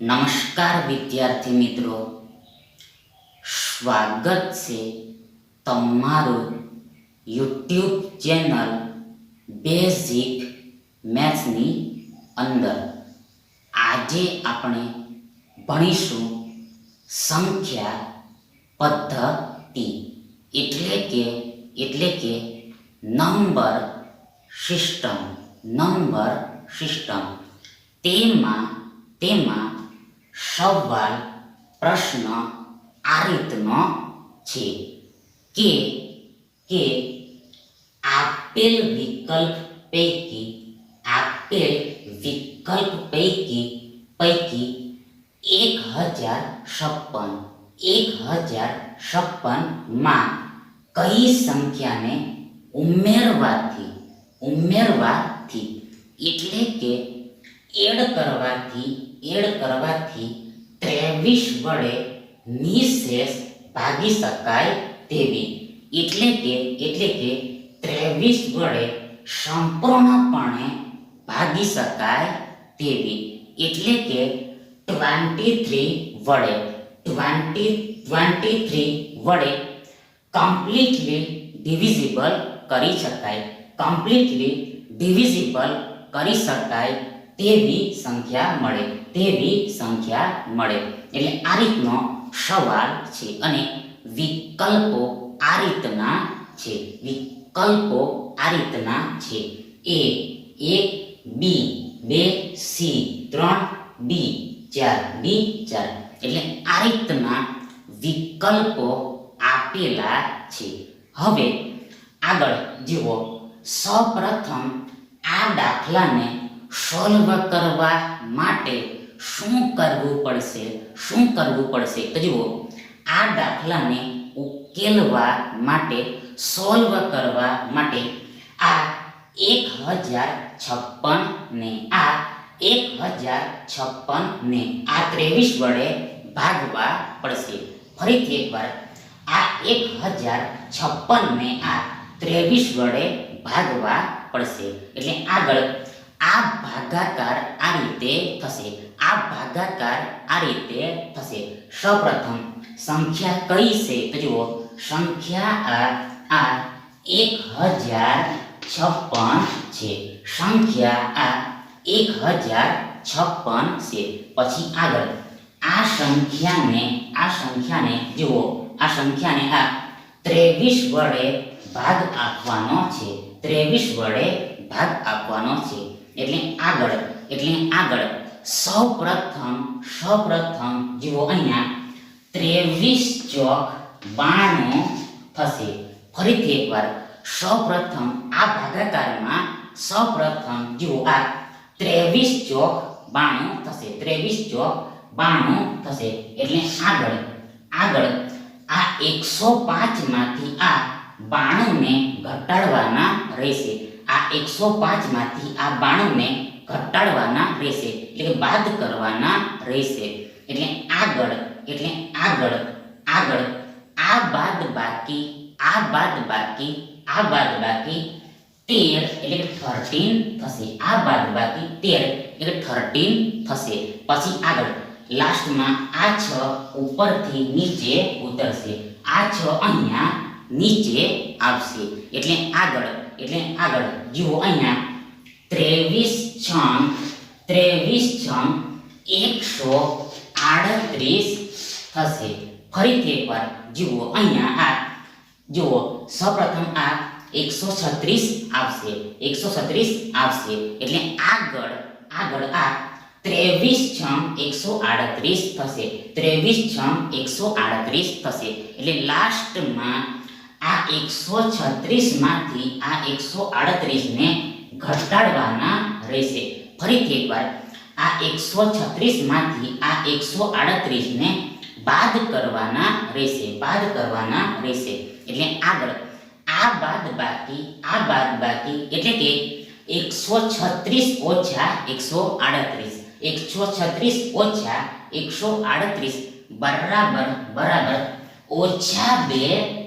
નમસ્કાર વિદ્યાર્થી મિત્રો. સ્વાગત છે તમારું યુટ્યુબ ચેનલ બેઝિક મેથ્સની અંદર. આજે આપણે ભણીશું સંખ્યા પદ્ધતિ. એટલે કે એટલે કે નંબર સિસ્ટમ નંબર સિસ્ટમ. તેમાં તેમાં સવાલ, પ્રશ્ન આ રીતનો છે કે કે આપેલ વિકલ્પ પૈકી, આપેલ વિકલ્પ પૈકી પૈકી એક હજાર છપ્પન એક હજાર છપ્પનમાં કઈ સંખ્યાને ઉમેરવાથી ઉમેરવાથી, એટલે કે એડ કરવાથી એડ કરવાથી ત્રેવીસ વડે નિશેષ ભાગી શકાય તેવી. એટલે કે એટલે કે ત્રેવીસ વડે સંપૂર્ણપણે ભાગી શકાય તેવી. એટલે કે ટ્વેન્ટી થ્રી વડે ટ્વેન્ટી ટ્વેન્ટી થ્રી વડે કમ્પ્લીટલી ડિવિઝિબલ કરી શકાય. કમ્પ્લીટલી ડિવિઝિબલ કરી શકાય તેવી સંખ્યા મળે. તેવી સંખ્યા મળે. એટલે આ રીતનો સવાલ છે અને વિકલ્પો આ રીતના છે. વિકલ્પો આ રીતના છે. એ, એક, બી, બે, સી, ત્રણ, ડી, ચાર ડી, ચાર. એટલે આ રીતના વિકલ્પો આપેલા છે. હવે આગળ જુઓ. સૌપ્રથમ આ દાખલાને સોલ્વ કરવા માટે શું કરવું પડશે? શું કરવું પડશે? તો જુઓ, આ દાખલાને ઉકેલવા માટે સોલ્વ કરવા માટે આ એક હજાર છપ્પન ને આ એક હજાર છપ્પન ને આ ત્રેવીસ વડે ભાગવા પડશે. ફરીથી એકવાર, આ એક હજાર છપ્પન ને આ ત્રેવીસ વડે ભાગવા પડશે. એટલે આગળ, આ ભાગાકાર આ રીતે થશે. આ ભાગાકાર આ રીતે થશે. સૌપ્રથમ સંખ્યા કઈ છે? તો જુઓ, સંખ્યા આ એક હજાર છપ્પન છે. સંખ્યા આ એક હજાર છપ્પન છે. પછી આગળ. આ સંખ્યાને આ સંખ્યાને જુઓ. આ સંખ્યાને આ ત્રેવીસ વડે ભાગ આપવાનો છે. ત્રેવીસ વડે ભાગ આપવાનો છે. એટલે આગળ એટલે આગળ. સૌ પ્રથમ સૌ પ્રથમ જુઓ અહીંયા ત્રેવીસ ચોક બાણું થશે. ફરીથી એકવાર સૌ પ્રથમ આ ભાગાકારમાં સૌ પ્રથમ જુઓ આ ત્રેવીસ ચોક બાણું થશે. ત્રેવીસ ચોક બાણું થશે. એટલે આગળ આગળ, આ એકસો પાંચમાંથી આ બાણુંને ઘટાડવાના રહેશે. આ એકસો પાંચમાંથી આ બાણુંને ઘટાડવાના રહેશે. એટલે કે બાદ કરવાના રહેશે. એટલે આગળ એટલે આગળ આગળ. આ બાદ બાકી, આ બાદ બાકી, આ બાદ બાકી, તેર, એટલે કે થર્ટીન થશે. આ બાદ બાકી, તેર, એટલે થર્ટીન થશે. પછી આગળ. લાસ્ટમાં આ છ ઉપરથી નીચે ઉતરશે. આ છ અહીંયા નીચે આવશે. એટલે આગળ એટલે આગળ. જુઓ અહીંયા ત્રેવીસ છમ ત્રેવીસ છમ એકસો આડત્રીસ થશે. ફરીથી એકવાર જુઓ અહીંયા આ, જુઓ, સૌપ્રથમ આ એકસો છત્રીસ આવશે, એકસો છત્રીસ આવશે. એટલે આગળ આગળ આ ત્રેવીસ છમ એકસો આડત્રીસ થશે ત્રેવીસ છમ એકસો આડત્રીસ થશે. એટલે લાસ્ટમાં આ એકસો છત્રીસમાંથી આ એકસો આડત્રીસને ઘટાડવાના રહેશે. ફરીથી એકવાર, આ એકસો છત્રીસમાંથી આ એકસો આડત્રીસને બાદ કરવાના રહેશે, બાદ કરવાના રહેશે. એટલે આગળ, આ બાદ બાકી, આ બાદ બાકી, એટલે કે એકસો છત્રીસ ઓછા એકસો આડત્રીસ. એકસો છત્રીસ ઓછા એકસો આડત્રીસ બરાબર બરાબર ઓછા બે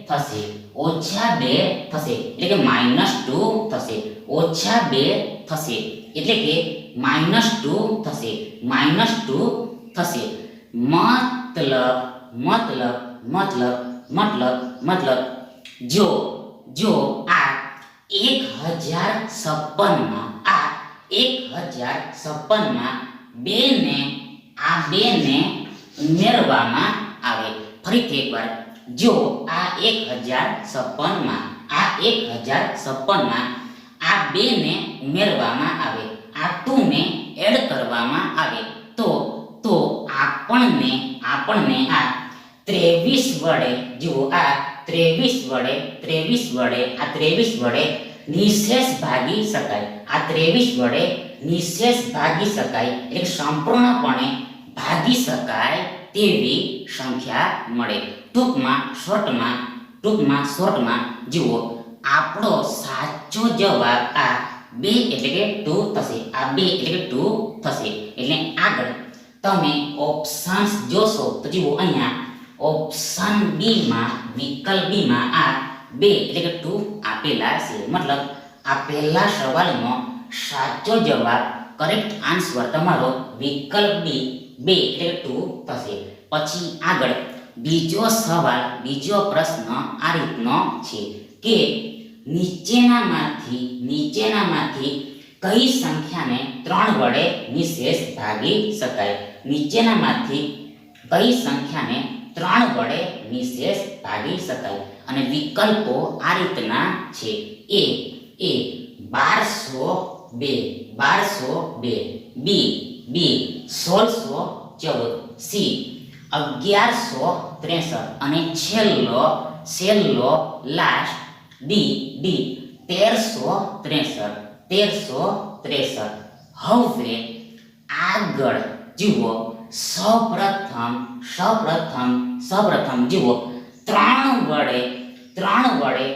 થશે, ઓછા બે થશે, એટલે કે માઇનસ ટુ થશે. ઓછા બે થશે. એટલે કે માઇનસ ટુ થશે. માઇનસ ટુ થશે. મતલબ મતલબ મતલબ મતલબ મતલબ. જો જો આ એક હજાર છપ્પનમાં આ એક હજાર છપ્પનમાં બેને, આ બેને ઉમેરવામાં આવે. ફરીથી એકવાર. જો આ એક હજાર છપ્પનમાં આ એક હજાર છપ્પનમાં આ બેને ઉમેરવામાં આવે, આ ટુને એડ કરવામાં આવે. તો તો આપણને આપણને આ ત્રેવીસ વડે, જુઓ આ ત્રેવીસ વડે ત્રેવીસ વડે, આ ત્રેવીસ વડે નિશેષ ભાગી શકાય. આ ત્રેવીસ વડે નિશેષ ભાગી શકાય. એટલે સંપૂર્ણપણે ભાગી શકાય તેવી સંખ્યા મળે. ટૂંકમાં, શોર્ટમાં ટૂંકમાં, શોર્ટમાં જુઓ. આપણો સાચો જવાબ આ બે એટલે કે ટુ થશે. આ બે એટલે કે ટુ થશે. એટલે આગળ તમે ઓપ્શન્સ જોશો તો જુઓ અહીંયા ઓપ્શન બી માં, વિકલ્પ બી માં આ બે એટલે કે ટુ આપેલા છે. મતલબ આપેલા સવાલમાં સાચો જવાબ કરેક્ટ આન્સર તમારો વિકલ્પ બી બે એટલે ટુ થશે. પછી આગળ બીજો સવાલ, બીજો પ્રશ્ન આ રીતનો છે કે નીચેનામાંથી નીચેનામાંથી કઈ સંખ્યાને ત્રણ વડે નિશેષ ભાગી શકાય? નીચેનામાંથી કઈ સંખ્યાને ત્રણ વડે નિશેષ ભાગી શકાય? અને વિકલ્પો આ રીતના છે. એ એ, બારસો બે બારસો બે, બી બી, સોળસો ચૌદ, સી, અગિયારસો ત્રેસઠ, અને છેલ્લો છેલ્લો લાસ્ટ ડી ડી તેરસો ત્રેસઠ તેરસો ત્રેસઠ હવે આગળ જુઓ સૌપ્રથમ સૌપ્રથમ સૌપ્રથમ જુઓ ત્રણ વડે ત્રણ વડે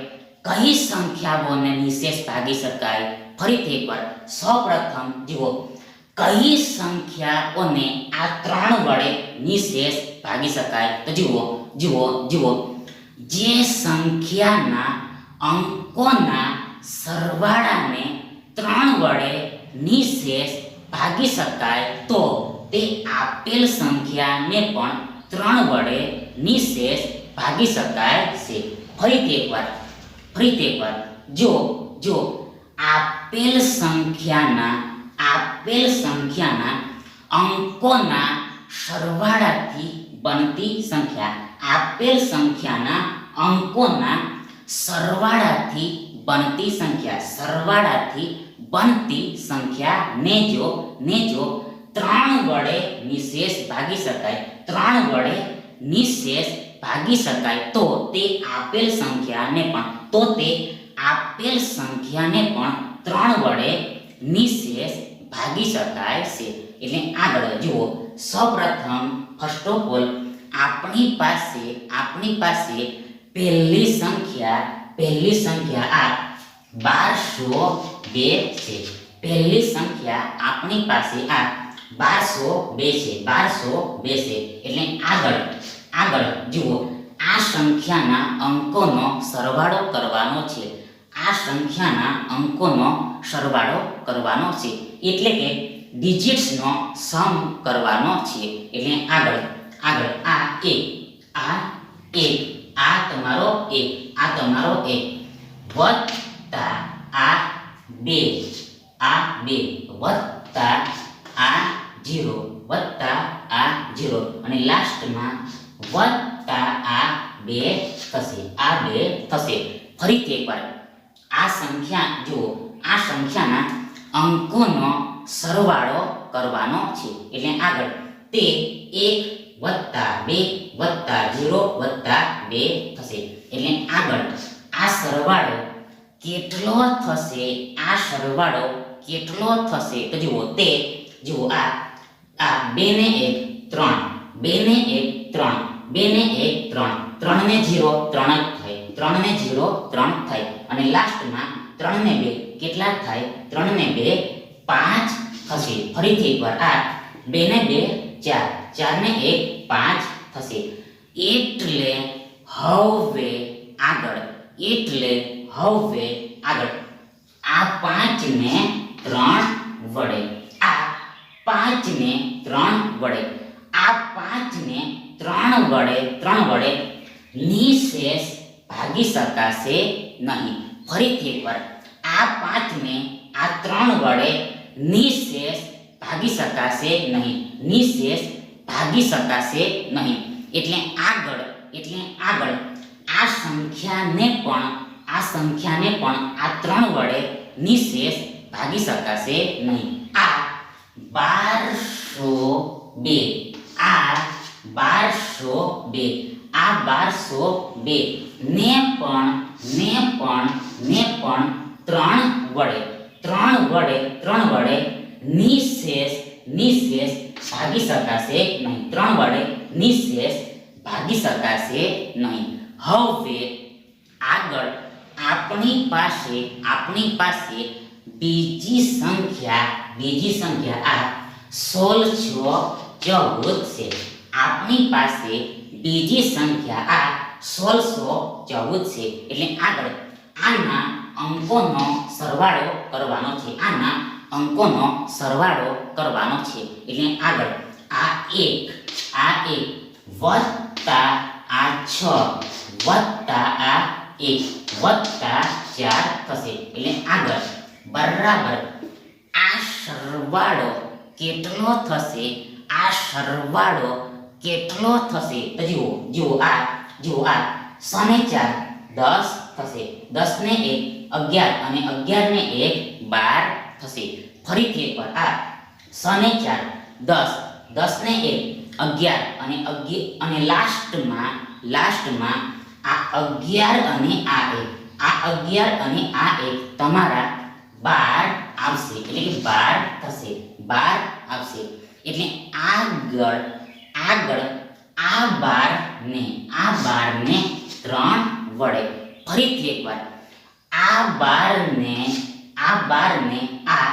કઈ સંખ્યાઓને નિશેષ ભાગી શકાય? ફરીથી એકવાર, સૌપ્રથમ જુઓ કઈ સંખ્યાઓને આ ત્રણ વડે નિશેષ ભાગી શકાય? તો જુઓ જુઓ જુઓ જે સંખ્યાના અંકોના સરવાળાને ત્રણ વડે નિશેષ ભાગી શકાય તો તે આપેલ સંખ્યાને પણ ત્રણ વડે નિશેષ ભાગી શકાય છે. ફરીથી એકવાર ફરીથી એકવાર. જો જો, આપેલ સંખ્યાના આપેલ સંખ્યાના અંકોના સરવાળાથી બનતી સંખ્યા, આપેલ સંખ્યાના અંકોના સરવાળાથી બનતી સંખ્યા, સરવાળાથી બનતી સંખ્યા ને જો ને જો ત્રણ વડે નિશેષ ભાગી શકાય, ત્રણ વડે નિશેષ ભાગી શકાય. તો તે આપેલ સંખ્યાને પણ, તો તે આપેલ સંખ્યાને પણ ત્રણ વડે નિશેષ ભાગી શકાય છે. એટલે આગળ જુઓ. સૌપ્રથમ ફર્સ્ટ ઓફ ઓલ આપણી પાસે આપણી પાસે પહેલી સંખ્યા પહેલી સંખ્યા આ બારસો બે છે. પહેલી સંખ્યા આપણી પાસે આ બારસો બે છે. બારસો બે છે. એટલે આગળ આગળ જુઓ. આ સંખ્યાના અંકોનો સરવાળો કરવાનો છે. આ સંખ્યાના અંકોનો સરવાળો કરવાનો છે. એટલે કે ડિજિટ્સનો સમ કરવાનો છે. એટલે આગળ આગળ આ એક આ એક. આ તમારો એક, આ તમારો એક. વત્તા આ બે આ બે. વત્તા આ જીરો, વત્તા આ જીરો. અને લાસ્ટમાં વત્તા આ બે થશે, આ બે થશે. ફરીથી એકવાર. આ સંખ્યા, જુઓ, આ સંખ્યાના અંકોનો સરવાળો કરવાનો છે. એટલે આગળ. તે એક વત્તા બે, વત્તા જીરો વત્તા બે થશે. એટલે આગળ, આ સરવાળો કેટલો થશે? આ સરવાળો કેટલો થશે? તો જુઓ, તે, જુઓ, આ આ બે ને એક, ત્રણ. બે ને એક, ત્રણ. બે ને એક, ત્રણ. ત્રણ ને જીરો ત્રણ જ થાય. ત્રણ ને જીરો ત્રણ થાય. અને લાસ્ટમાં ત્રણ ને બે કેટલા થાય? ત્રણ ને બે પાંચ થશે. ફરીથી એકવાર, આ, બે ને બે, ચાર. ચાર ને એક પાંચ થશે. એટલે હવે આગળ, એટલે હવે આગળ. આ પાંચને ત્રણ વડે, આ પાંચને ત્રણ વડે, આ પાંચને ત્રણ વડે ત્રણ વડે નિશેષ ભાગી શકાશે નહીં. ફરીથી એકવાર, આ પાંચને આ ત્રણ વડે નિશેષ ભાગી શકાશે નહીં. નિશેષ ભાગી શકાશે નહીં. એટલે આગળ એટલે આગળ. આ સંખ્યાને પણ, આ સંખ્યાને પણ આ ત્રણ વડે નિશેષ ભાગી શકાશે નહીં. આ બારસો બે. આ બારસો બે. આ બારસો બે. ને પણ ને પણ ને પણ ત્રણ વડે. ત્રણ વડે ત્રણ વડે નિશેષ નિશેષ ભાગી શકાશે નહીં. ત્રણ વડે નિશેષ ભાગી શકાશે નહીં. હવે આગળ આપણી પાસે આપણી પાસે બીજી સંખ્યા બીજી સંખ્યા આ સોળ છ ચૌદ છે. આપણી પાસે બીજી સંખ્યા આ સોળસો ચૌદ છે. એટલે આગળ આના અંકોનો સરવાળો કરવાનો છે. આના અંકોનો સરવાળો કરવાનો છે. એટલે આગળ, આ એક આ એક, વત્તા આ છ, વત્તા આ એક, વત્તા ચાર થશે. એટલે આગળ, બરાબર, આ સરવાળો કેટલો થશે? આ સરવાળો કેટલો થશે? તો જુઓ જુઓ આ જુઓ આ સને ચાર, દસ થશે. દસ ને એક, અગિયાર, અને અગિયાર ને એક, બાર થશે. ફરીથી એકવાર આ સને ચાર, દસ દસ ને એક, અગિયાર અને અગિયાર અને લાસ્ટમાં લાસ્ટમાં આ અગિયાર અને આ એક, આ અગિયાર અને આ એક તમારા બાર આવશે. એટલે કે બાર થશે. બાર આવશે. એટલે આગળ આગળ, આ બાર ને, આ બાર ને ત્રણ વડે. ફરીથી એકવાર. આ બાર ને આ બારને આ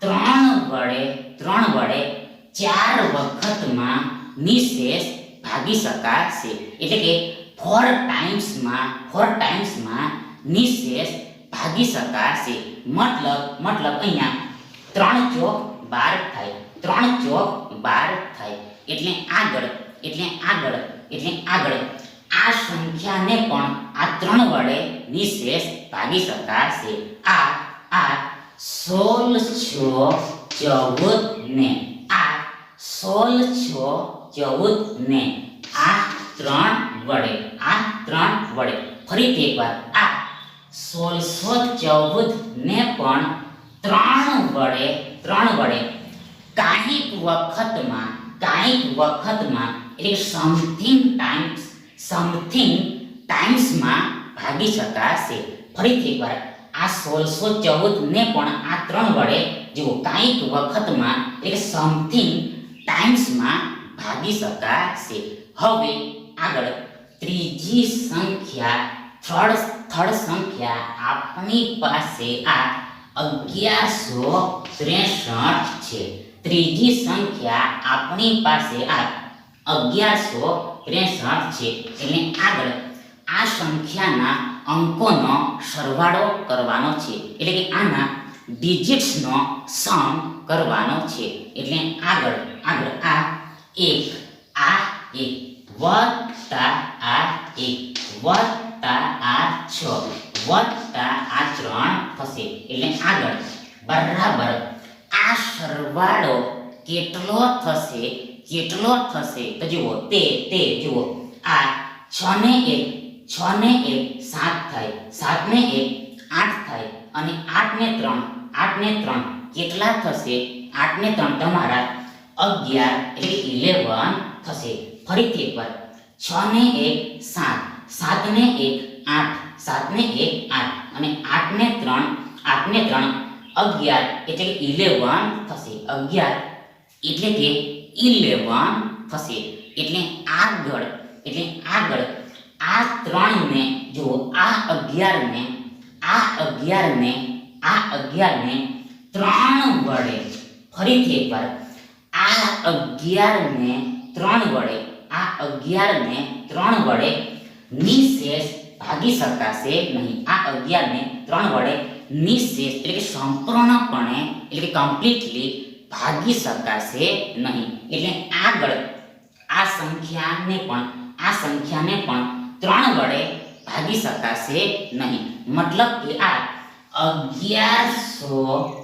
ત્રણ વડે ત્રણ વડે ચાર વખતમાં નિશેષ ભાગી શકાશે. એટલે કે ફોર ટાઈમ્સમાં ફોર ટાઈમ્સમાં નિશેષ ભાગી શકાશે. મતલબ મતલબ અહીંયા ત્રણ ચોક બાર થાય. ત્રણ ચોક બાર થાય. એટલે આગળ એટલે આગળ એટલે આગળ. આ સંખ્યાને પણ આ ત્રણ વડે નિશેષ ભાગી શકાશે. આ આ સોળ છ ચૌદ ને. આ સોળ છ ચૌદ ને. આ ત્રણ વડે, આ ત્રણ વડે. ફરીથી એકવાર, આ સોળસો ચૌદ ને પણ ત્રણ વડે ત્રણ વડે. કાંઈક વખતમાં કાંઈક વખતમાં એટલે સમથિંગ ટાઈમ્સ સમથિંગ ટાઈમ્સમાં ભાગી શકાશે. ફરીથી એકવાર આ સોળસો ચૌદ ને પણ આ ત્રણ વડે જુઓ કાંઈક વખતમાં, એટલે સમથિંગ ટાઈમ્સમાં ભાગી શકાશે હવે આગળ ત્રીજી સંખ્યા, થર્ડ થર્ડ સંખ્યા આપણી પાસે આ અગિયારસો ત્રેસઠ છે. ત્રીજી સંખ્યા આપણી પાસે આ અગિયારસો ત્રેસઠ છે. એટલે આગળ આ સંખ્યાના અંકોનો સરવાળો કરવાનો છે. એટલે કે આના ડિજિટ્સનો સમ કરવાનો છે. એટલે આગળ આગળ આ એક આ એક, વત્તા આ એક, વત્તા આ છ, વત્તા આ ત્રણ થશે. એટલે આગળ, બરાબર, આ સરવાળો કેટલો થશે? કેટલો થશે? તો જુઓ, તે તે, જુઓ, આ છ ને એક, છ ને એક સાત થાય. સાત ને એક, આઠ થાય. અને આઠ ને ત્રણ આઠ ને ત્રણ. કેટલા થશે? આઠ ને ત્રણ તમારા અગિયાર એટલે ઇલેવન થશે. ફરીથી એકવાર. છ ને એક, સાત. સાત ને એક, આઠ. સાત ને એક, આઠ. અને આઠ ને ત્રણ આઠ ને ત્રણ, અગિયાર એટલે ઇલેવન થશે. અગિયાર એટલે કે ઇલેવન થશે. એટલે આગળ એટલે આગળ આ ત્રણને, જુઓ, આ અગિયારને આ અગિયારને આ અગિયારને ત્રણ વડે, ફરીથી એકવાર, આ અગિયારને ત્રણ વડે, આ અગિયારને ત્રણ વડે નિશેષ ભાગી શકાશે નહીં. આ અગિયારને ત્રણ વડે નિશેષ, એટલે કે સંપૂર્ણપણે, એટલે કે કમ્પ્લીટલી ભાગી શકાશે નહીં. એટલે આગળ આ સંખ્યાને પણ, આ સંખ્યાને પણ ત્રણ વડે ભાગી શકાશે નહીં. મતલબ કે આ અગિયારસો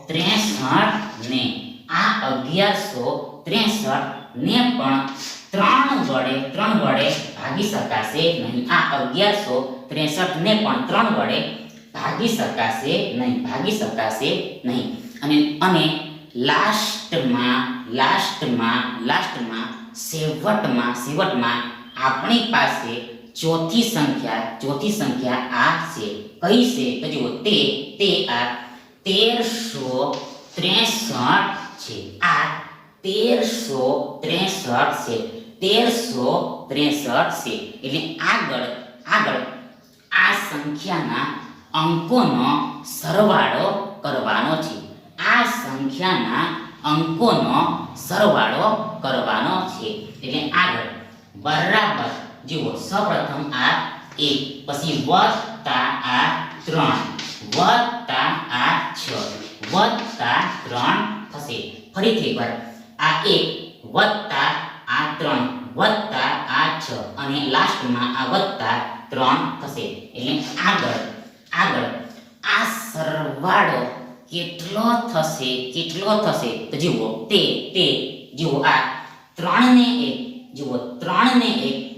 ત્રેસઠ ને, આ અગિયારસો ત્રેસઠ ને પણ ત્રણ વડે ત્રણ વડે ભાગી શકાશે નહીં. આ અગિયારસો ત્રેસઠ ને પણ ત્રણ વડે ભાગી શકાશે નહીં, ભાગી શકાશે નહીં. અને અને લાસ્ટમાં લાસ્ટમાં લાસ્ટમાં છેવટમાં છેવટમાં આપણી પાસે ચોથી સંખ્યા ચોથી સંખ્યા આ છે. કઈ છે? તો જુઓ, તે તે આ તેરસો ત્રેસઠ છે. આ તેરસો ત્રેસઠ છે. તેરસો ત્રેસઠ છે. એટલે આગળ આગળ આ સંખ્યાના અંકોનો સરવાળો કરવાનો છે. આ સંખ્યાના અંકોનો સરવાળો કરવાનો છે. એટલે આગળ, બરાબર. જુઓ સૌપ્રથમ આ એક પછી વત્તા આ ત્રણ વત્તા આ છ વત્તા ત્રણ થશે ફરીથી એકવાર આ એક વત્તા આ ત્રણ વત્તા આ છ અને લાસ્ટમાં આ વત્તા ત્રણ થશે એટલે આગળ આગળ આ સરવાળો કેટલો થશે કેટલો થશે તો જુઓ તે તે જુઓ આ ત્રણ ને એક, જુઓ ત્રણ ને એક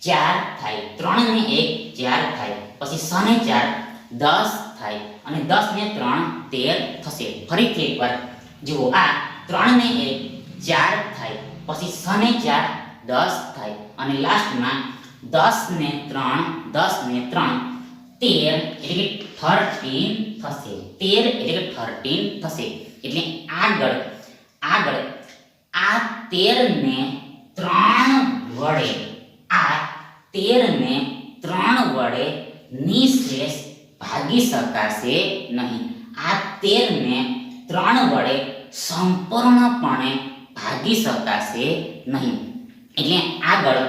ચાર થાય ત્રણ ને એક, ચાર થાય. પછી છ ને ચાર, દસ થાય. અને દસ ને ત્રણ તેર થશે. ફરીથી એકવાર. જુઓ, આ ત્રણ ને એક, ચાર થાય. પછી છ ને ચાર, દસ થાય. અને લાસ્ટમાં દસ ને ત્રણ દસ ને ત્રણ, તેર, એટલે કે થર્ટીન થશે. તેર એટલે કે થર્ટીન થશે. એટલે આગળ આગળ, આ તેર ને ત્રણ વડે, આ તેર ને ત્રણ વડે નિશેષ ભાગી શકાશે નહીં. આ તેર ને ત્રણ વડે સંપૂર્ણપણે ભાગી શકાશે નહીં. એટલે આગળ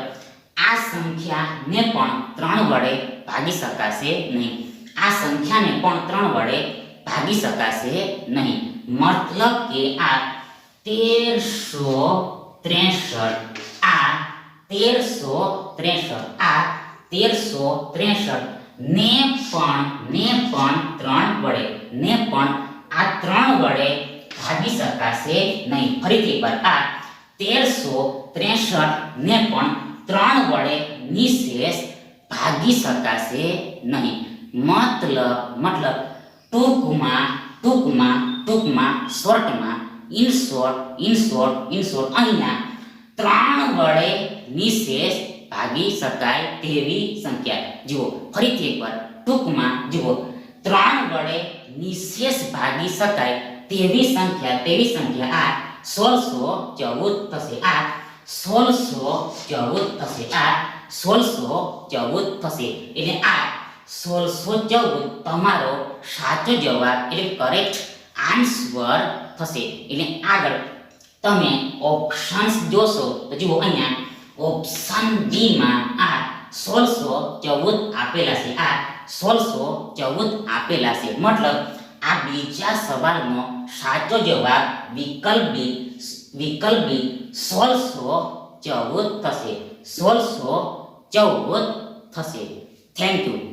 આ સંખ્યાને પણ ત્રણ વડે ભાગી શકાશે નહીં. આ સંખ્યાને પણ ત્રણ વડે ભાગી શકાશે નહીં. મતલબ કે આ તેરસો ત્રેસઠ તેરસો ત્રેસઠ. આ તેરસો ત્રેસઠ ને પણ ને પણ ત્રણ વડે, ને પણ આ ત્રણ વડે ભાગી શકાશે નહીં. ફરીથી એકવાર, આ તેરસો ત્રેસઠ ને પણ ત્રણ વડે નિશેષ ભાગી શકાશે નહીં. મતલબ મતલબ, ટૂંકમાં ટૂંકમાં ટૂંકમાં, શોર્ટમાં, in short in short in short અહીંયા ત્રણ વડે નિશેષ ભાગી શકાય તેવી સંખ્યા જુઓ ફરીથી એકવાર ટૂંકમાં જુઓ ત્રણ વડે નિશેષ ભાગી શકાય તેવી સંખ્યા તેવી સંખ્યા આ સોળસો ચૌદ થશે આ સોળસો ચૌદ થશે આ સોળસો ચૌદ થશે એટલે આ સોળસો ચૌદ, તમારો સાચો જવાબ એટલે કરેક્ટ આન્સર થશે. એટલે આગળ, તમે ઓપ્શન્સ જોશો, તો જુઓ અહીંયા ઓપ્શન બી માં આ સોળસો ચૌદ આપેલા છે. આ સોળસો ચૌદ આપેલા છે. મતલબ આ બીજા સવાલનો સાચો જવાબ વિકલ્પ બી વિકલ્પ બી સોળસો ચૌદ થશે. સોળસો ચૌદ થશે. Thank you